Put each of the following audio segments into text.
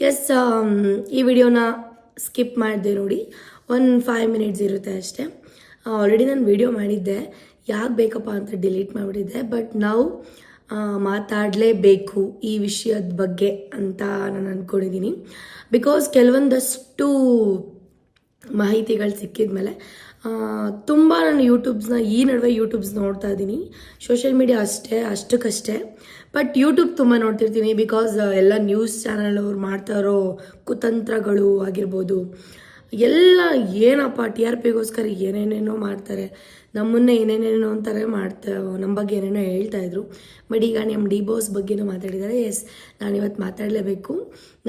S ಈ ವಿಡಿಯೋನ skip ಮಾಡಿದೆ ನೋಡಿ. ಒಂದು ಫೈವ್ ಮಿನಿಟ್ಸ್ ಇರುತ್ತೆ ಅಷ್ಟೇ. ಆಲ್ರೆಡಿ ನಾನು ವಿಡಿಯೋ ಮಾಡಿದ್ದೆ. ಯಾಕೆ ಬೇಕಪ್ಪ ಅಂತ ಡಿಲೀಟ್ ಮಾಡಿಬಿಟ್ಟಿದ್ದೆ. ಬಟ್ ನಾವು ಮಾತಾಡಲೇಬೇಕು ಈ ವಿಷಯದ ಬಗ್ಗೆ ಅಂತ ನಾನು ಅಂದ್ಕೊಂಡಿದ್ದೀನಿ ಬಿಕಾಸ್ ಕೆಲವೊಂದಷ್ಟು ಮಾಹಿತಿಗಳು ಸಿಕ್ಕಿದ ಮೇಲೆ ತುಂಬ ನಾನು ಯೂಟ್ಯೂಬ್ಸ್ನ ಈ ನಡುವೆ ಯೂಟ್ಯೂಬ್ಸ್ ನೋಡ್ತಾ ಇದ್ದೀನಿ. ಸೋಷಿಯಲ್ ಮೀಡಿಯಾ ಅಷ್ಟೇ, ಅಷ್ಟಕ್ಕಷ್ಟೇ. ಬಟ್ ಯೂಟ್ಯೂಬ್ ತುಂಬ ನೋಡ್ತಿರ್ತೀನಿ ಬಿಕಾಸ್ ಎಲ್ಲ ನ್ಯೂಸ್ ಚಾನಲ್ ಅವ್ರು ಮಾಡ್ತಾ ಇರೋ ಕುತಂತ್ರಗಳು ಆಗಿರ್ಬೋದು. ಎಲ್ಲ ಏನಪ್ಪ ಟಿ ಆರ್ ಪಿಗೋಸ್ಕರ ಏನೇನೇನೋ ಮಾಡ್ತಾರೆ. ನಮ್ಮನ್ನೇ ಏನೇನೇನೋ ಅಂತಾರೆ ಮಾಡ್ತಾ ನಮ್ಮ ಬಗ್ಗೆ ಏನೇನೋ ಹೇಳ್ತಾ ಇದ್ರು. ಬಟ್ ಈಗ ನಮ್ಮ ಡಿ ಬಾಸ್ ಬಗ್ಗೆನೂ ಮಾತಾಡಿದ್ದಾರೆ. ಎಸ್ ನಾನು ಇವತ್ತು ಮಾತಾಡಲೇಬೇಕು.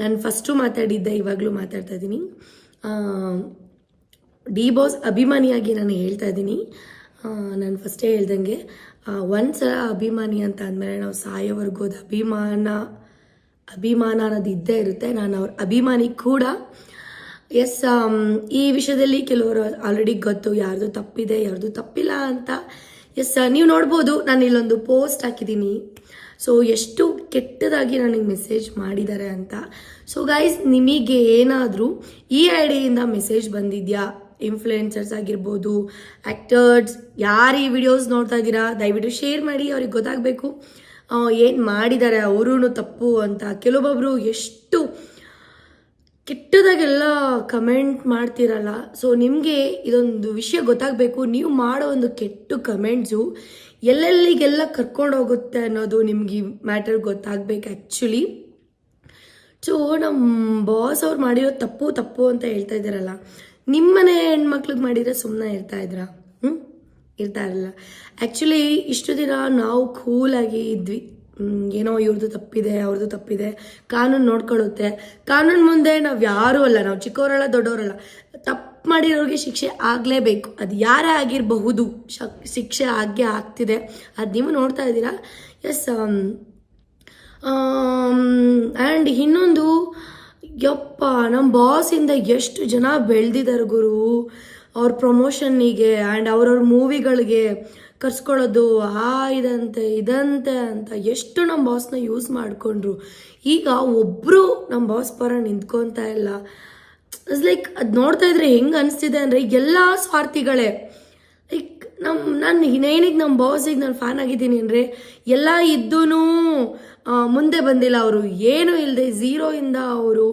ನಾನು ಫಸ್ಟು ಮಾತಾಡಿದ್ದೆ, ಇವಾಗಲೂ ಮಾತಾಡ್ತಾ ಇದ್ದೀನಿ. ಡಿ ಬಾಸ್ ಅಭಿಮಾನಿಯಾಗಿ ನಾನು ಹೇಳ್ತಾ ಇದ್ದೀನಿ. ನಾನು ಫಸ್ಟೇ ಹೇಳ್ದಂಗೆ ಒಂದ್ಸಲ ಅಭಿಮಾನಿ ಅಂತ ಅಂದಮೇಲೆ ನಾವು ಸಾಯೋವರೆಗೂ ಅದು ಅಭಿಮಾನ ಅಭಿಮಾನ ಅನ್ನೋದು ಇದ್ದೇ ಇರುತ್ತೆ. ನಾನು ಅವ್ರ ಅಭಿಮಾನಿ ಕೂಡ ಎಸ್ ಈ ವಿಷಯದಲ್ಲಿ ಕೆಲವರು ಆಲ್ರೆಡಿ ಗೊತ್ತು, ಯಾರ್ದು ತಪ್ಪಿದೆ, ಯಾರ್ದು ತಪ್ಪಿಲ್ಲ ಅಂತ. ಎಸ್ ನೀವು ನೋಡ್ಬೋದು, ನಾನು ಇಲ್ಲೊಂದು ಪೋಸ್ಟ್ ಹಾಕಿದ್ದೀನಿ. ಸೊ ಎಷ್ಟು ಕೆಟ್ಟದಾಗಿ ನನಗೆ ಮೆಸೇಜ್ ಮಾಡಿದ್ದಾರೆ ಅಂತ. ಸೊ ಗೈಸ್ ನಿಮಗೆ ಏನಾದರೂ ಈ ಐಡಿಯಿಂದ ಮೆಸೇಜ್ ಬಂದಿದ್ಯಾ? ಇನ್ಫ್ಲುಯೆನ್ಸರ್ಸ್ ಆಗಿರ್ಬೋದು ಆ್ಯಕ್ಟರ್ಸ್ ಯಾರು ಈ ವಿಡಿಯೋಸ್ ನೋಡ್ತಾ ಇದ್ದೀರಾ, ದಯವಿಟ್ಟು ಶೇರ್ ಮಾಡಿ, ಅವ್ರಿಗೆ ಗೊತ್ತಾಗಬೇಕು. ಏನು ಮಾಡಿದ್ದಾರೆ ಅವರೂ ತಪ್ಪು ಅಂತ. ಕೆಲವೊಬ್ಬರು ಎಷ್ಟು ಕೆಟ್ಟದಾಗೆಲ್ಲ ಕಮೆಂಟ್ ಮಾಡ್ತಿರಲ್ಲ. ಸೊ ನಿಮಗೆ ಇದೊಂದು ವಿಷಯ ಗೊತ್ತಾಗಬೇಕು. ನೀವು ಮಾಡೋ ಒಂದು ಕೆಟ್ಟ ಕಮೆಂಟ್ಸು ಎಲ್ಲೆಲ್ಲಿಗೆಲ್ಲ ಕರ್ಕೊಂಡು ಹೋಗುತ್ತೆ ಅನ್ನೋದು ನಿಮ್ಗೆ ಮ್ಯಾಟರ್ ಗೊತ್ತಾಗಬೇಕು ಆ್ಯಕ್ಚುಲಿ ಸೊ ನಮ್ಮ ಬಾಸ್ ಅವ್ರು ಮಾಡಿರೋ ತಪ್ಪು ತಪ್ಪು ಅಂತ ಹೇಳ್ತಾ ಇದ್ದಾರಲ್ಲ. ನಿಮ್ಮನೆ ಹೆಣ್ಮಕ್ಳಿಗೆ ಮಾಡಿದ್ರೆ ಸುಮ್ಮನೆ ಇರ್ತಾ ಇದ್ರಾ? ಹ್ಞೂ ಇರ್ತಾ ಇರಲಿಲ್ಲ. ಆ್ಯಕ್ಚುಲಿ ಇಷ್ಟು ದಿನ ನಾವು ಕೂಲಾಗಿ ಇದ್ವಿ. ಏನೋ ಇವ್ರದ್ದು ತಪ್ಪಿದೆ ಅವ್ರದ್ದು ತಪ್ಪಿದೆ. ಕಾನೂನು ನೋಡ್ಕೊಳ್ಳುತ್ತೆ. ಕಾನೂನು ಮುಂದೆ ನಾವು ಯಾರೂ ಅಲ್ಲ. ನಾವು ಚಿಕ್ಕವರಲ್ಲ, ದೊಡ್ಡವರಲ್ಲ. ತಪ್ಪು ಮಾಡಿರೋರಿಗೆ ಶಿಕ್ಷೆ ಆಗಲೇಬೇಕು. ಅದು ಯಾರೇ ಆಗಿರಬಹುದು ಶಕ್ ಶಿಕ್ಷೆ ಆಗೇ ಆಗ್ತಿದೆ. ಅದು ನೀವು ನೋಡ್ತಾ ಇದ್ದೀರಾ? ಎಸ್ ಆ್ಯಂಡ್ ಇನ್ನೊಂದು ಯಪ್ಪ ನಮ್ಮ ಬಾಸಿಂದ ಎಷ್ಟು ಜನ ಬೆಳೆದಿದ್ದಾರೆ ಗುರು. ಅವ್ರ ಪ್ರಮೋಷನ್ನಿಗೆ ಆ್ಯಂಡ್ ಅವ್ರವ್ರ ಮೂವಿಗಳಿಗೆ ಕರ್ಸ್ಕೊಳ್ಳೋದು, ಆ ಇದಂತೆ ಇದಂತೆ ಅಂತ ಎಷ್ಟು ನಮ್ಮ ಬಾಸ್ನ ಯೂಸ್ ಮಾಡಿಕೊಂಡ್ರು. ಈಗ ಒಬ್ಬರು ನಮ್ಮ ಬಾಸ್ ಪರ ನಿಂತ್ಕೊತಾ ಇಲ್ಲ. ಇಸ್ ಲೈಕ್ ಅದು ನೋಡ್ತಾ ಇದ್ರೆ ಹೆಂಗೆ ಅನಿಸ್ತಿದೆ ಅಂದರೆ ಎಲ್ಲ ಸ್ವಾರ್ಥಿಗಳೇ. ಲೈಕ್ ನಮ್ಮ ನಾನು ಇನ್ನೇನಿಗೆ ನಮ್ಮ ಬಾಸಿಗೆ ನಾನು ಫ್ಯಾನ್ ಆಗಿದ್ದೀನಿ ಅಂದರೆ ಎಲ್ಲ ಇದ್ದೂ ಮುಂದೆ ಬಂದಿಲ್ಲ ಅವರು. ಏನೂ ಇಲ್ಲದೆ ಝೀರೋಯಿಂದ ಅವರು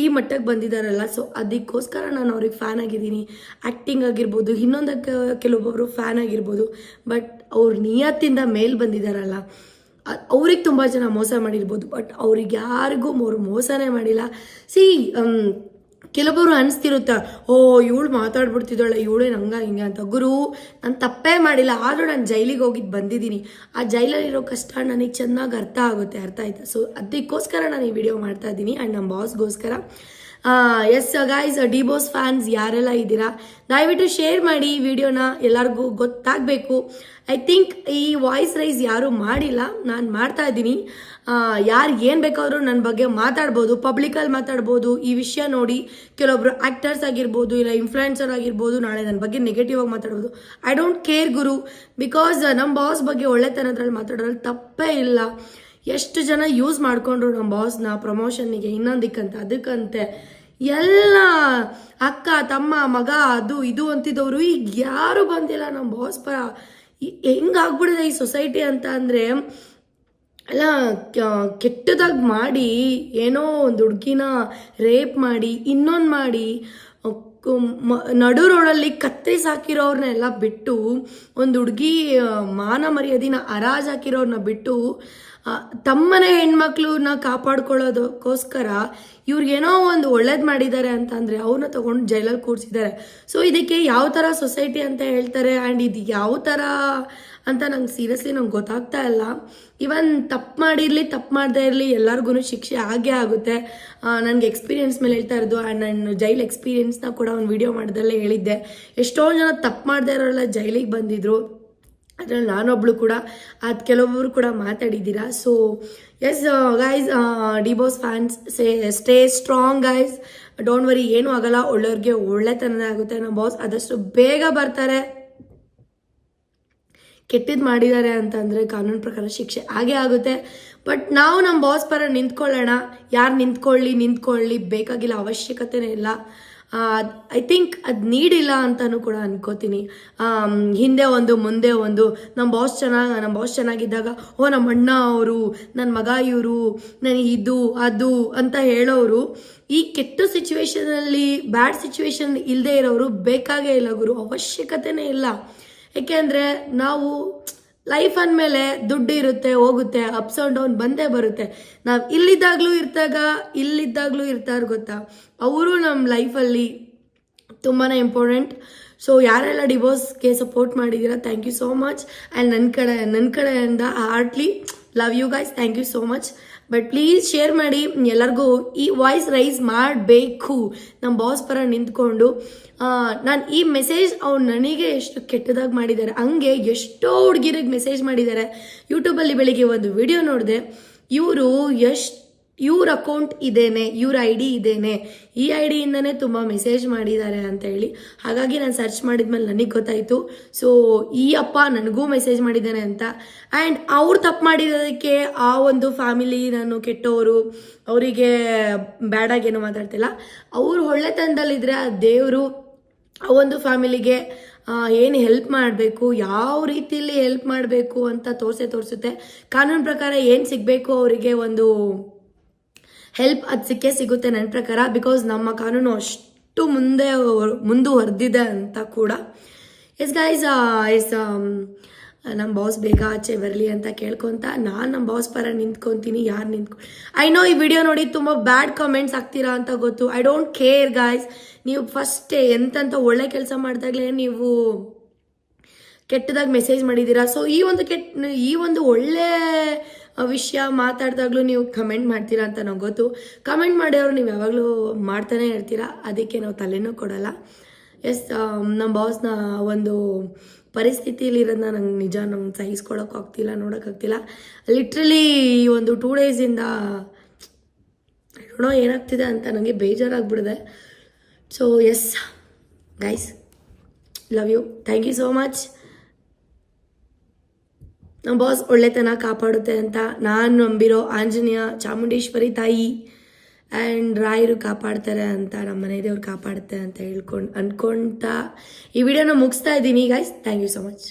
ಈ ಮಟ್ಟಕ್ಕೆ ಬಂದಿದ್ದಾರಲ್ಲ. ಸೊ ಅದಕ್ಕೋಸ್ಕರ ನಾನು ಅವ್ರಿಗೆ ಫ್ಯಾನ್ ಆಗಿದ್ದೀನಿ. ಆ್ಯಕ್ಟಿಂಗ್ ಆಗಿರ್ಬೋದು, ಇನ್ನೊಂದಕ್ಕೆ ಕೆಲವೊಬ್ಬರು ಫ್ಯಾನ್ ಆಗಿರ್ಬೋದು ಬಟ್ ಅವ್ರ ನಿಯತ್ತಿಂದ ಮೇಲ್ ಬಂದಿದ್ದಾರಲ್ಲ. ಅವ್ರಿಗೆ ತುಂಬ ಜನ ಮೋಸ ಮಾಡಿರ್ಬೋದು ಬಟ್ ಅವ್ರಿಗೆ ಯಾರಿಗೂ ಅವರು ಮೋಸನೇ ಮಾಡಿಲ್ಲ. ಸಿ ಕೆಲವೊಬ್ಬರು ಅನಿಸ್ತಿರುತ್ತೆ, ಓ, ಇವಳು ಮಾತಾಡ್ಬಿಡ್ತಿದ್ದಾಳೆ, ಇವಳೇ ಹಂಗ ಹಿಂಗೆ ಅಂತ. ಗುರು, ನಾನು ತಪ್ಪೇ ಮಾಡಿಲ್ಲ, ಆದರೂ ನಾನು ಜೈಲಿಗೆ ಹೋಗಿದ್ದು ಬಂದಿದ್ದೀನಿ. ಆ ಜೈಲಲ್ಲಿರೋ ಕಷ್ಟ ನನಗೆ ಚೆನ್ನಾಗಿ ಅರ್ಥ ಆಗುತ್ತೆ, ಅರ್ಥ ಆಯ್ತಾ? ಸೊ ಅದಕ್ಕೋಸ್ಕರ ನಾನು ಈ ವಿಡಿಯೋ ಮಾಡ್ತಾ ಇದ್ದೀನಿ. ಆ್ಯಂಡ್ ನಮ್ಮ ಬಾಸ್ಗೋಸ್ಕರ yes guys D boss fans ಯಾರೆಲ್ಲ ಇದ್ದೀರಾ? ದಯವಿಟ್ಟು ಶೇರ್ ಮಾಡಿ ವಿಡಿಯೋನ ಎಲ್ಲರಿಗೂ ಗೊತ್ತಾಗಬೇಕು. ಐ ಥಿಂಕ್ ಈ ವಾಯ್ಸ್ ರೈಸ್ ಯಾರೂ ಮಾಡಿಲ್ಲ. ನಾನು ಮಾಡ್ತಾ ಇದ್ದೀನಿ. ಯಾರು ಏನು ಬೇಕಾದರೂ ನನ್ನ ಬಗ್ಗೆ ಮಾತಾಡ್ಬೋದು ಪಬ್ಲಿಕಲ್ಲಿ ಮಾತಾಡ್ಬೋದು, ಈ ವಿಷಯ ನೋಡಿ ಕೆಲವೊಬ್ರು ಆ್ಯಕ್ಟರ್ಸ್ ಆಗಿರ್ಬೋದು, ಇಲ್ಲ ಇನ್ಫ್ಲುಯೆನ್ಸರ್ ಆಗಿರ್ಬೋದು, ನಾಳೆ ನನ್ನ ಬಗ್ಗೆ ನೆಗೆಟಿವ್ ಆಗಿ ಮಾತಾಡ್ಬೋದು. ಐ ಡೋಂಟ್ ಕೇರ್ ಗುರು. ಬಿಕಾಸ್ ನಮ್ಮ ಬಾಸ್ ಬಗ್ಗೆ ಒಳ್ಳೆತನದ್ರಲ್ಲಿ ಮಾತಾಡೋದ್ರಲ್ಲಿ ತಪ್ಪೇ ಇಲ್ಲ. ಎಷ್ಟು ಜನ ಯೂಸ್ ಮಾಡಿಕೊಂಡ್ರು ನಮ್ಮ ಬಾಸ್ನ ಪ್ರಮೋಷನ್ನಿಗೆ ಇನ್ನೊಂದಕ್ಕಂತ, ಅದಕ್ಕಂತೆ. ಎಲ್ಲ ಅಕ್ಕ, ತಮ್ಮ, ಮಗ, ಅದು, ಇದು ಅಂತಿದ್ದವರು ಈಗ ಯಾರು ಬಂದಿಲ್ಲ ನಮ್ಮ ಬಾಸ್ ಪರ. ಹೆಂಗಾಗ್ಬಿಡಿದೆ ಈ ಸೊಸೈಟಿ ಅಂತ ಅಂದರೆ, ಎಲ್ಲ ಕೆಟ್ಟದಾಗಿ ಮಾಡಿ, ಏನೋ ಒಂದು ಹುಡುಗಿನ ರೇಪ್ ಮಾಡಿ, ಇನ್ನೊಂದು ಮಾಡಿ ನಡು ರೋಡಲ್ಲಿ ಕತ್ತರಿ ಸಾಕಿರೋರ್ನೆಲ್ಲ ಬಿಟ್ಟು, ಒಂದು ಹುಡುಗಿ ಮಾನ ಮರ್ಯಾದಿನ ಹರಾಜ್ ಹಾಕಿರೋರ್ನ ಬಿಟ್ಟು ತಮ್ಮನೆ ಹೆಣ್ಮಕ್ಳನ್ನ ಕಾಪಾಡ್ಕೊಳ್ಳೋದಕ್ಕೋಸ್ಕರ ಇವ್ರಿಗೇನೋ ಒಂದು ಒಳ್ಳೇದು ಮಾಡಿದ್ದಾರೆ ಅಂತ ಅಂದರೆ ಅವ್ರನ್ನ ತೊಗೊಂಡು ಜೈಲಲ್ಲಿ ಕೂರಿಸಿದ್ದಾರೆ. ಸೊ ಇದಕ್ಕೆ ಯಾವ ಥರ ಸೊಸೈಟಿ ಅಂತ ಹೇಳ್ತಾರೆ? ಆ್ಯಂಡ್ ಇದು ಯಾವ ಥರ ಅಂತ ನಂಗೆ ಸೀರಿಯಸ್ಲಿ ನಂಗೆ ಗೊತ್ತಾಗ್ತಾ ಇಲ್ಲ. ಇವನ್ ತಪ್ಪು ಮಾಡಿರಲಿ, ತಪ್ಪು ಮಾಡದೇ ಇರಲಿ ಎಲ್ಲರಿಗೂ ಶಿಕ್ಷೆ ಆಗೇ ಆಗುತ್ತೆ. ನನಗೆ ಎಕ್ಸ್ಪೀರಿಯನ್ಸ್ ಮೇಲೆ ಹೇಳ್ತಾ ಇರೋದು ಆ್ಯಂಡ್ ನಾನು ಜೈಲ್ ಎಕ್ಸ್ಪೀರಿಯೆನ್ಸ್ನ ಕೂಡ ಒಂದು ವಿಡಿಯೋ ಮಾಡಿದಲ್ಲೇ ಹೇಳಿದ್ದೆ. ಎಷ್ಟೋ ಜನ ತಪ್ಪು ಮಾಡದೇ ಇರೋರೆಲ್ಲ ಜೈಲಿಗೆ ಬಂದಿದ್ರು. ಅದರಲ್ಲಿ ನಾನೊಬ್ಳು ಕೂಡ, ಅದು ಕೆಲವೊಬ್ಬರು ಕೂಡ ಮಾತಾಡಿದ್ದೀರಾ. So yes guys D boss fans say stay strong guys don't worry ಏನೂ ಆಗಲ್ಲ. ಒಳ್ಳೆಯವ್ರಿಗೆ ಒಳ್ಳೆತನದೇ ಆಗುತ್ತೆ. ನಮ್ಮ ಬಾಸ್ ಆದಷ್ಟು ಬೇಗ ಬರ್ತಾರೆ. ಕೆಟ್ಟದ್ದು ಮಾಡಿದ್ದಾರೆ ಅಂತಂದರೆ ಕಾನೂನು ಪ್ರಕಾರ ಶಿಕ್ಷೆ ಹಾಗೆ ಆಗುತ್ತೆ. ಬಟ್ ನಾವು ನಮ್ಮ ಬಾಸ್ ಪರ ನಿಂತ್ಕೊಳ್ಳೋಣ. ಯಾರು ನಿಂತ್ಕೊಳ್ಳಿ ನಿಂತ್ಕೊಳ್ಳಿ, ಬೇಕಾಗಿಲ್ಲ ಅವಶ್ಯಕತೆನೇ ಇಲ್ಲ. ಐ ಥಿಂಕ್ ಅದು ನೀಡಿಲ್ಲ ಅಂತಲೂ ಕೂಡ ಅನ್ಕೋತೀನಿ. ಹಿಂದೆ ಒಂದು, ಮುಂದೆ ಒಂದು. ನಮ್ಮ ಬಾಸ್ ಚೆನ್ನಾಗಿ ನಮ್ಮ ಬಾಸ್ ಚೆನ್ನಾಗಿದ್ದಾಗ, ಓ ನಮ್ಮ ಅಣ್ಣ ಅವರು ನನ್ನ ಮಗ ಇವರು ನನಗೆ ಇದು, ಅದು ಅಂತ ಹೇಳೋರು, ಈ ಕೆಟ್ಟ ಸಿಚುವೇಶನಲ್ಲಿ ಬ್ಯಾಡ್ ಸಿಚುವೇಶನ್ ಇಲ್ಲದೆ ಇರೋರು ಬೇಕಾಗೇ ಇಲ್ಲ ಗುರು. ಅವಶ್ಯಕತೆನೇ ಇಲ್ಲ. ಯಾಕೆಂದರೆ ನಾವು ಲೈಫ್ ಅಂದಮೇಲೆ ದುಡ್ಡು ಇರುತ್ತೆ, ಹೋಗುತ್ತೆ ಅಪ್ಸ್ ಆ್ಯಂಡ್ ಡೌನ್ ಬಂದೇ ಬರುತ್ತೆ. ನಾವು ಇಲ್ಲಿದ್ದಾಗಲೂ ಇರ್ತಾಗ ಇಲ್ಲಿದ್ದಾಗಲೂ ಇರ್ತಾರೆ ಗೊತ್ತಾ? ಅವರು ನಮ್ಮ ಲೈಫಲ್ಲಿ ತುಂಬಾ ಇಂಪಾರ್ಟೆಂಟ್ ಸೊ ಯಾರೆಲ್ಲ ಡಿವೋರ್ಸ್ಗೆ ಸಪೋರ್ಟ್ ಮಾಡಿದ್ದೀರಾ thank you so much and ನನ್ನ ಕಡೆ ನನ್ನ ಕಡೆಯಿಂದ heartly love you guys thank you so much but please share ಮಾಡಿ ಎಲ್ಲರಿಗೂ ಈ ವಾಯ್ಸ್ ರೈಸ್ ಮಾಡಬೇಕು. ನಮ್ಮ ಬಾಸ್ ಪರ ನಿಂತ್ಕೊಂಡು ನಾನು ಈ ಮೆಸೇಜ್ ಅವ್ರು ನನಗೆ ಎಷ್ಟು ಕೆಟ್ಟದಾಗಿ ಮಾಡಿದ್ದಾರೆ ಹಂಗೆ ಎಷ್ಟೋ ಹುಡುಗಿರಿಗೆ ಮೆಸೇಜ್ ಮಾಡಿದ್ದಾರೆ ಯೂಟ್ಯೂಬಲ್ಲಿ ಬೆಳಿಗ್ಗೆ ಒಂದು ವಿಡಿಯೋ ನೋಡಿದೆ, ಇವರು ಎಷ್ಟು ಇವ್ರ ಅಕೌಂಟ್ ಇದೇನೆ, ಇವ್ರ ಐ ಡಿ ಇದೇನೆ. ಈ ಐ ಡಿಯಿಂದನೇ ತುಂಬ ಮೆಸೇಜ್ ಮಾಡಿದ್ದಾರೆ ಅಂತ ಹೇಳಿ. ಹಾಗಾಗಿ ನಾನು ಸರ್ಚ್ ಮಾಡಿದ್ಮೇಲೆ ನನಗೆ ಗೊತ್ತಾಯಿತು. ಸೊ ಈ ಅಪ್ಪ ನನಗೂ ಮೆಸೇಜ್ ಮಾಡಿದ್ದಾನೆ ಅಂತ. ಆ್ಯಂಡ್ ಅವ್ರು ತಪ್ಪು ಮಾಡಿರೋದಕ್ಕೆ ಆ ಒಂದು ಫ್ಯಾಮಿಲಿ ನಾನು ಕೆಟ್ಟವರು ಅವರಿಗೆ ಬ್ಯಾಡಾಗೇನು ಮಾತಾಡ್ತಿಲ್ಲ. ಅವರು ಒಳ್ಳೆತನದಲ್ಲಿದ್ದರೆ ಆ ದೇವರು ಆ ಒಂದು ಫ್ಯಾಮಿಲಿಗೆ ಏನು ಹೆಲ್ಪ್ ಮಾಡಬೇಕು, ಯಾವ ರೀತಿಯಲ್ಲಿ ಹೆಲ್ಪ್ ಮಾಡಬೇಕು ಅಂತ ತೋರಿಸೇ ತೋರಿಸುತ್ತೆ. ಕಾನೂನು ಪ್ರಕಾರ ಏನು ಸಿಗಬೇಕು ಅವರಿಗೆ ಒಂದು ಹೆಲ್ಪ್ ಅದು ಸಿಕ್ಕೇ ಸಿಗುತ್ತೆ ನನ್ನ ಪ್ರಕಾರ ಬಿಕಾಸ್ ನಮ್ಮ ಕಾನೂನು ಅಷ್ಟು ಮುಂದೆ ಮುಂದುವರೆದಿದೆ ಅಂತ ಕೂಡ. ಎಸ್ ಗೈಸ್ ಎಸ್ ನಮ್ಮ ಬಾಸ್ ಬೇಗ ಆಚೆ ಬರಲಿ ಅಂತ ಕೇಳ್ಕೊತ ನಾನು ನಮ್ಮ ಬಾಸ್ ಪರ ನಿಂತ್ಕೊತೀನಿ, ಯಾರು ನಿಂತ್ಕೊ ಐ ನೋ ಈ ವಿಡಿಯೋ ನೋಡಿ ತುಂಬ ಬ್ಯಾಡ್ ಕಮೆಂಟ್ಸ್ ಆಗ್ತೀರಾ ಅಂತ ಗೊತ್ತು. ಐ ಡೋಂಟ್ ಕೇರ್ ಗಾಯ್ಸ್ ನೀವು ಫಸ್ಟೇ ಎಂತಂತ ಒಳ್ಳೆ ಕೆಲಸ ಮಾಡಿದಾಗಲೇ ನೀವು ಕೆಟ್ಟದಾಗಿ ಮೆಸೇಜ್ ಮಾಡಿದ್ದೀರಾ ಸೊ ಈ ಒಂದು ಕೆಟ್ಟ ಈ ಒಂದು ಒಳ್ಳೆ ವಿಷಯ ಮಾತಾಡಿದಾಗಲೂ ನೀವು ಕಮೆಂಟ್ ಮಾಡ್ತೀರಾ ಅಂತ ನಂಗೆ ಗೊತ್ತು. ಕಮೆಂಟ್ ಮಾಡೋರು ನೀವು ಯಾವಾಗಲೂ ಮಾಡ್ತಾನೆ ಇರ್ತೀರಾ, ಅದಕ್ಕೆ ನಾವು ತಲೆನೂ ಕೊಡಲ್ಲ. ಎಸ್ ನಮ್ಮ ಬಾಸ್ನ ಒಂದು ಪರಿಸ್ಥಿತಿಯಲ್ಲಿರೋದನ್ನ ನಂಗೆ ನಿಜ ನಂಗೆ ಸಹಿಸ್ಕೊಳಕ್ಕೆ ಆಗ್ತಿಲ್ಲ ನೋಡೋಕ್ಕಾಗ್ತಿಲ್ಲ ಲಿಟ್ರಲಿ ಈ ಒಂದು ಟೂ ಡೇಸಿಂದ ನೋಡೋ ಏನಾಗ್ತಿದೆ ಅಂತ ನನಗೆ ಬೇಜಾರಾಗ್ಬಿಡಿದೆ so yes guys love you thank you so much ನಮ್ಮ ಬಾಸ್ ಒಳ್ಳೆತನ ಕಾಪಾಡುತ್ತೆ ಅಂತ ನಾನು ನಂಬಿರೋ ಆಂಜನೇಯ ಚಾಮುಂಡೇಶ್ವರಿ ತಾಯಿ ಆ್ಯಂಡ್ ರಾಯರು ಕಾಪಾಡ್ತಾರೆ ಅಂತ ನಮ್ಮ ಮನೆ ದೇವ್ರು ಕಾಪಾಡುತ್ತೆ ಅಂತ ಹೇಳ್ಕೊಂಡು ಅಂದ್ಕೊಳ್ತಾ ಈ ವಿಡಿಯೋನ ಮುಗಿಸ್ತಾ ಇದ್ದೀನಿ guys thank you so much